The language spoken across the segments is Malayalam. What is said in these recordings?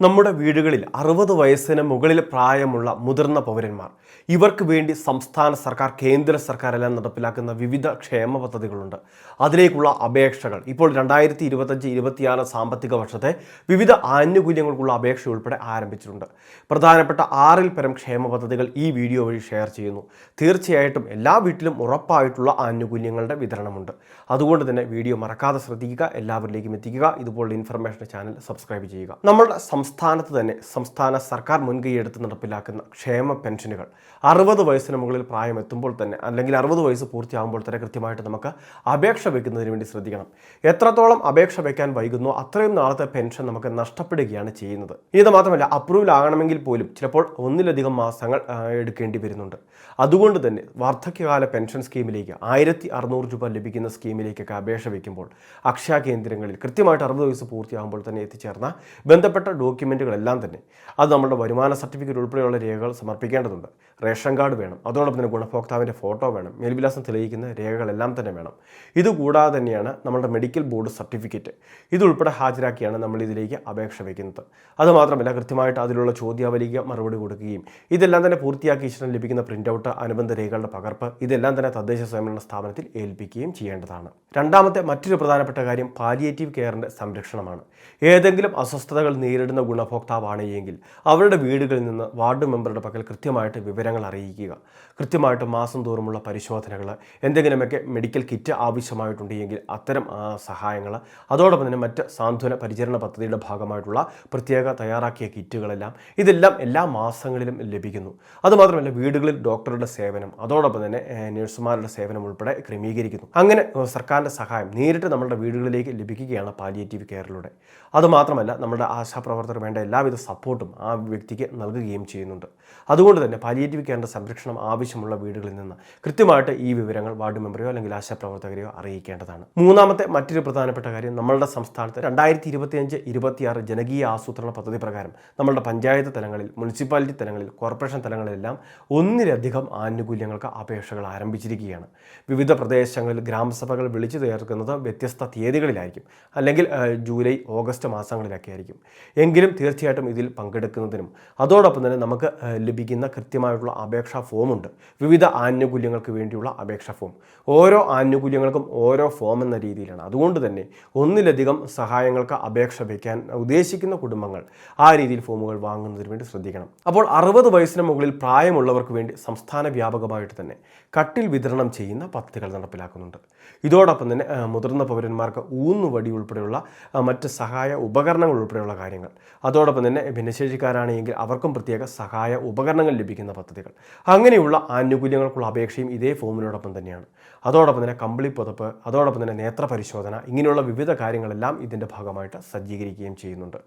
നമ്മുടെ വീടുകളിൽ അറുപത് വയസ്സിന് മുകളിൽ പ്രായമുള്ള മുതിർന്ന പൗരന്മാർ ഇവർക്ക് വേണ്ടി സംസ്ഥാന സർക്കാർ കേന്ദ്ര സർക്കാർ എല്ലാം നടപ്പിലാക്കുന്ന വിവിധ ക്ഷേമ പദ്ധതികളുണ്ട്. അതിലേക്കുള്ള അപേക്ഷകൾ ഇപ്പോൾ രണ്ടായിരത്തി ഇരുപത്തഞ്ച് ഇരുപത്തിയാറ് സാമ്പത്തിക വർഷത്തെ വിവിധ ആനുകൂല്യങ്ങൾക്കുള്ള അപേക്ഷ ഉൾപ്പെടെ ആരംഭിച്ചിട്ടുണ്ട്. പ്രധാനപ്പെട്ട ആറിൽ പരം ക്ഷേമ പദ്ധതികൾ ഈ വീഡിയോ വഴി ഷെയർ ചെയ്യുന്നു. തീർച്ചയായിട്ടും എല്ലാ വീട്ടിലും ഉറപ്പായിട്ടുള്ള ആനുകൂല്യങ്ങളുടെ വിതരണമുണ്ട്. അതുകൊണ്ട് തന്നെ വീഡിയോ മറക്കാതെ ശ്രദ്ധിക്കുക എല്ലാവരിലേക്കും എത്തിക്കുക. ഇതുപോലുള്ള ഇൻഫർമേഷൻ ചാനൽ സബ്സ്ക്രൈബ് ചെയ്യുക. നമ്മുടെ സംസ്ഥാനത്ത് തന്നെ സംസ്ഥാന സർക്കാർ മുൻകൈയെടുത്ത് നടപ്പിലാക്കുന്ന ക്ഷേമ പെൻഷനുകൾ. അറുപത് വയസ്സിന് മുകളിൽ പ്രായം എത്തുമ്പോൾ തന്നെ അല്ലെങ്കിൽ അറുപത് വയസ്സ് പൂർത്തിയാകുമ്പോൾ തന്നെ കൃത്യമായിട്ട് നമുക്ക് അപേക്ഷ വയ്ക്കുന്നതിന് വേണ്ടി ശ്രദ്ധിക്കണം. എത്രത്തോളം അപേക്ഷ വയ്ക്കാൻ വൈകുന്നോ അത്രയും നാളത്തെ പെൻഷൻ നമുക്ക് നഷ്ടപ്പെടുകയാണ് ചെയ്യുന്നത്. ഇത് മാത്രമല്ല അപ്രൂവൽ ആകണമെങ്കിൽ പോലും ചിലപ്പോൾ ഒന്നിലധികം മാസങ്ങൾ എടുക്കേണ്ടി വരുന്നുണ്ട്. അതുകൊണ്ട് തന്നെ വാർദ്ധക്യകാല പെൻഷൻ സ്കീമിലേക്ക് ആയിരത്തി അറുന്നൂറ് രൂപ ലഭിക്കുന്ന സ്കീമിലേക്കൊക്കെ അപേക്ഷ വയ്ക്കുമ്പോൾ അക്ഷയ കേന്ദ്രങ്ങളിൽ കൃത്യമായിട്ട് അറുപത് വയസ്സ് പൂർത്തിയാകുമ്പോൾ തന്നെ എത്തിച്ചേർന്ന ബന്ധപ്പെട്ട ഡോക്യുമെന്റുകളെല്ലാം തന്നെ. അത് നമ്മുടെ വരുമാന സർട്ടിഫിക്കറ്റ് ഉൾപ്പെടെയുള്ള രേഖകൾ സമർപ്പിക്കേണ്ടതുണ്ട്. റേഷൻ കാർഡ് വേണം. അതോടൊപ്പം തന്നെ ഗുണഭോക്താവിന്റെ ഫോട്ടോ വേണം. മേൽവിലാസം തെളിയിക്കുന്ന രേഖകളെല്ലാം തന്നെ വേണം. ഇതുകൂടാതെ തന്നെയാണ് നമ്മുടെ മെഡിക്കൽ ബോർഡ് സർട്ടിഫിക്കറ്റ്. ഇതുൾപ്പെടെ ഹാജരാക്കിയാണ് നമ്മൾ ഇതിലേക്ക് അപേക്ഷ വയ്ക്കുന്നത്. അതുമാത്രമല്ല കൃത്യമായിട്ട് അതിലുള്ള ചോദ്യാവലിക്ക് മറുപടി കൊടുക്കുകയും ഇതെല്ലാം തന്നെ പൂർത്തിയാക്കി ഇഷ്ടം ലഭിക്കുന്ന പ്രിന്റ് ഔട്ട് അനുബന്ധ രേഖകളുടെ പകർപ്പ് ഇതെല്ലാം തന്നെ തദ്ദേശ സ്വയംഭരണ സ്ഥാപനത്തിൽ ഏൽപ്പിക്കുകയും ചെയ്യേണ്ടതാണ്. രണ്ടാമത്തെ മറ്റൊരു പ്രധാനപ്പെട്ട കാര്യം പാലിയേറ്റീവ് കെയറിന്റെ സംരക്ഷണമാണ്. ഏതെങ്കിലും അസ്വസ്ഥതകൾ നേരിടുന്ന ഗുണഭോക്താവാണ് എങ്കിൽ അവരുടെ വീടുകളിൽ നിന്ന് വാർഡ് മെമ്പറുടെ പക്കൽ കൃത്യമായിട്ട് വിവരങ്ങൾ അറിയിക്കുക. കൃത്യമായിട്ട് മാസം തോറുമുള്ള പരിശോധനകൾ എന്തെങ്കിലുമൊക്കെ മെഡിക്കൽ കിറ്റ് ആവശ്യമായിട്ടുണ്ടെങ്കിൽ അത്തരം സഹായങ്ങൾ അതോടൊപ്പം തന്നെ മറ്റ് സാന്ത്വന പരിചരണ പദ്ധതിയുടെ ഭാഗമായിട്ടുള്ള പ്രത്യേക തയ്യാറാക്കിയ കിറ്റുകളെല്ലാം ഇതെല്ലാം എല്ലാ മാസങ്ങളിലും ലഭിക്കുന്നു. അതുമാത്രമല്ല വീടുകളിൽ ഡോക്ടറുടെ സേവനം അതോടൊപ്പം തന്നെ നഴ്സുമാരുടെ സേവനം ഉൾപ്പെടെ ക്രമീകരിക്കുന്നു. അങ്ങനെ സർക്കാരിന്റെ സഹായം നേരിട്ട് നമ്മുടെ വീടുകളിലേക്ക് ലഭിക്കുകയാണ് പാലിയേറ്റീവ് കെയറിലൂടെ. അതുമാത്രമല്ല നമ്മുടെ ആശാപ്രവർത്തകർ വേണ്ട എല്ലാവിധ സപ്പോർട്ടും ആ വ്യക്തിക്ക് നൽകുകയും ചെയ്യുന്നുണ്ട്. അതുകൊണ്ട് തന്നെ പാലിയേറ്റീവ് കെയറിന്റെ സംരക്ഷണം ആവശ്യമുള്ള വീടുകളിൽ നിന്ന് കൃത്യമായിട്ട് ഈ വിവരങ്ങൾ വാർഡ് മെമ്പറെയോ അല്ലെങ്കിൽ ആശാപ്രവർത്തകരെയോ അറിയിക്കേണ്ടതാണ്. മൂന്നാമത്തെ മറ്റൊരു പ്രധാനപ്പെട്ട കാര്യം നമ്മളുടെ സംസ്ഥാനത്ത് രണ്ടായിരത്തി ഇരുപത്തിയഞ്ച് ഇരുപത്തിയാറ് ജനകീയ ആസൂത്രണ പദ്ധതി പ്രകാരം നമ്മളുടെ പഞ്ചായത്ത് തലങ്ങളിൽ മുനിസിപ്പാലിറ്റി തലങ്ങളിൽ കോർപ്പറേഷൻ തലങ്ങളിലെല്ലാം ഒന്നിലധികം ആനുകൂല്യങ്ങൾക്ക് അപേക്ഷകൾ ആരംഭിച്ചിരിക്കുകയാണ്. വിവിധ പ്രദേശങ്ങളിൽ ഗ്രാമസഭകൾ വിളിച്ചു ചേർക്കുന്നത് വ്യത്യസ്ത തീയതികളിലായിരിക്കും. അല്ലെങ്കിൽ ജൂലൈ ഓഗസ്റ്റ് മാസങ്ങളിലൊക്കെ ആയിരിക്കും. എങ്കിലും തീർച്ചയായിട്ടും ഇതിൽ പങ്കെടുക്കുന്നതിനും അതോടൊപ്പം തന്നെ നമുക്ക് ലഭിക്കുന്ന കൃത്യമായിട്ടുള്ള അപേക്ഷാ ഫോമുണ്ട്. വിവിധ ആനുകൂല്യങ്ങൾക്ക് വേണ്ടിയുള്ള അപേക്ഷാ ഫോം. ഓരോ ആനുകൂല്യങ്ങൾക്കും ഓരോ ഫോം എന്ന രീതിയിലാണ്. അതുകൊണ്ട് തന്നെ ഒന്നിലധികം സഹായങ്ങൾക്ക് അപേക്ഷ വയ്ക്കാൻ ഉദ്ദേശിക്കുന്ന കുടുംബങ്ങൾ ആ രീതിയിൽ ഫോമുകൾ വാങ്ങുന്നതിന് വേണ്ടി ശ്രദ്ധിക്കണം. അപ്പോൾ അറുപത് വയസ്സിന് മുകളിൽ പ്രായമുള്ളവർക്ക് വേണ്ടി സംസ്ഥാന വ്യാപകമായിട്ട് തന്നെ കട്ടിൽ വിതരണം ചെയ്യുന്ന പദ്ധതികൾ നടപ്പിലാക്കുന്നുണ്ട്. ഇതോടൊപ്പം തന്നെ മുതിർന്ന പൗരന്മാർക്ക് ഊന്നുവടി ഉൾപ്പെടെയുള്ള മറ്റ് സഹായ ഉപകരണങ്ങൾ ഉൾപ്പെടെയുള്ള കാര്യങ്ങൾ. അതോടൊപ്പം തന്നെ ഭിന്നശേഷിക്കാരാണെങ്കിൽ അവർക്കും പ്രത്യേക സഹായ ഉപകരണങ്ങൾ ലഭിക്കുന്ന പദ്ധതികൾ. അങ്ങനെയുള്ള ആനുകൂല്യങ്ങൾക്കുള്ള അപേക്ഷയും ഇതേ ഫോമിനോടൊപ്പം തന്നെയാണ്. അതോടൊപ്പം തന്നെ കമ്പിളി പുതപ്പ് അതോടൊപ്പം തന്നെ നേത്ര പരിശോധന ഇങ്ങനെയുള്ള വിവിധ കാര്യങ്ങളെല്ലാം ഇതിന്റെ ഭാഗമായിട്ട് സജ്ജീകരിക്കുകയും ചെയ്യുന്നുണ്ട്.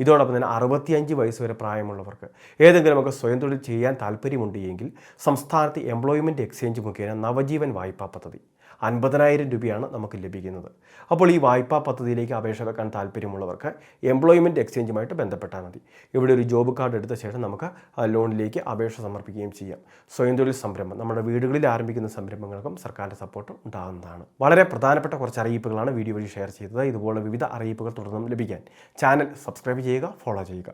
ഇതോടൊപ്പം തന്നെ അറുപത്തിയഞ്ച് വയസ്സ് വരെ പ്രായമുള്ളവർക്ക് ഏതെങ്കിലും ഒക്കെ സ്വയം തൊഴിൽ ചെയ്യാൻ താല്പര്യമുണ്ട് എങ്കിൽ സംസ്ഥാനത്ത് എംപ്ലോയ്മെന്റ് എക്സ്ചേഞ്ച് മുഖേന നവജീവൻ വായ്പാ പദ്ധതി. അൻപതിനായിരം രൂപയാണ് നമുക്ക് ലഭിക്കുന്നത്. അപ്പോൾ ഈ വായ്പാ പദ്ധതിയിലേക്ക് അപേക്ഷ വെക്കാൻ താല്പര്യമുള്ളവർക്ക് എംപ്ലോയ്മെന്റ് എക്സ്ചേഞ്ചുമായിട്ട് ബന്ധപ്പെട്ടാൽ മതി. ഇവിടെ ഒരു ജോബ് കാർഡ് എടുത്ത ശേഷം നമുക്ക് ലോണിലേക്ക് അപേക്ഷ സമർപ്പിക്കുകയും ചെയ്യാം. സ്വയം തൊഴിൽ സംരംഭം. നമ്മുടെ വീടുകളിൽ ആരംഭിക്കുന്ന സംരംഭങ്ങൾക്കും സർക്കാരിന്റെ സപ്പോർട്ട് ഉണ്ടാകുന്നതാണ്. വളരെ പ്രധാനപ്പെട്ട കുറച്ച് അറിയിപ്പുകളാണ് വീഡിയോ വഴി ഷെയർ ചെയ്തത്. ഇതുപോലെ വിവിധ അറിയിപ്പുകൾ തുടർന്നും ലഭിക്കാൻ ചാനൽ സബ്സ്ക്രൈബ് ചെയ്യുക ഫോളോ ചെയ്യുക.